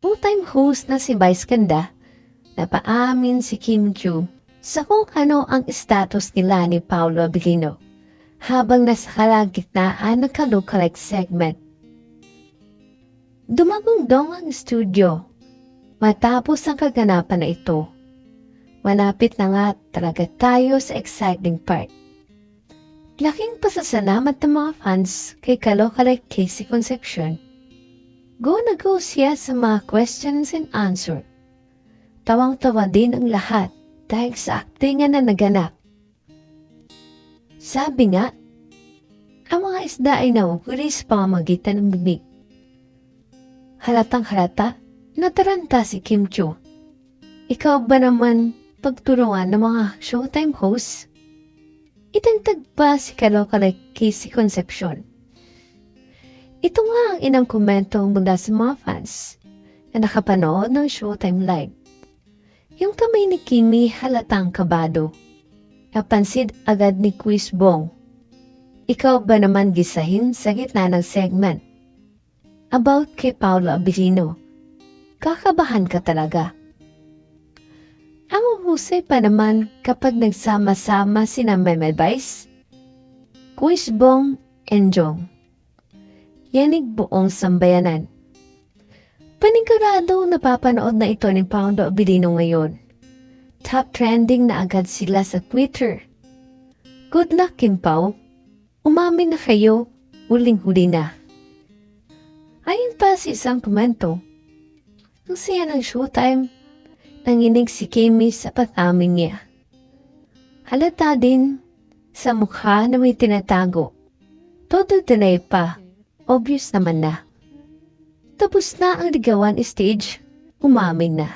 full-time host na si Vice Ganda, napaamin si Kim Chu sa kung ano ang status nila ni Paolo Abilino habang nasa kalagitnaan ng kalukalike segment. Dumagong dong ang studio matapos ang kaganapan na ito. Malapit na nga talaga tayo sa exciting part. Laking pasasalamat ng mga fans kay Kalokalike Casey Concepcion. Go na go siya sa mga questions and answer. Tawang-tawa din ang lahat dahil sa actingan na naganap. Sabi nga, ang mga isda ay nauhuli sa pamamagitan ng bibig. Halatang halata, nataranta si Kim Cho. Ikaw ba naman pagturuan ng mga showtime hosts? Itagtag pa si Kalokalike Casey Concepcion. Ito nga ang inang komento mula sa mga fans na nakapanood ng Showtime Live. Yung kamay ni Kimi halatang kabado. Napansin agad ni Quiz Bong. Ikaw ba naman gisahin sa gitna ng segment? About kay Paolo Abilino. Kakabahan ka talaga. Ang uhusay pa naman kapag nagsama-sama sina Meme Vice, Quiz Bong, and Jong. Yanig buong sambayanan. Panigurado napapanood na ito ni Paulo Abilino ngayon. Top trending na agad sila sa Twitter. Good luck, Kim. Umamin na kayo, huling-huli na. Ayon pa sa isang komento, ang saya ng showtime, nanginig si Kimi sa patamin niya. Halata din sa mukha na may tinatago. Todo deny pa, obvious naman na. Tapos na ang ligawan stage, umamin na.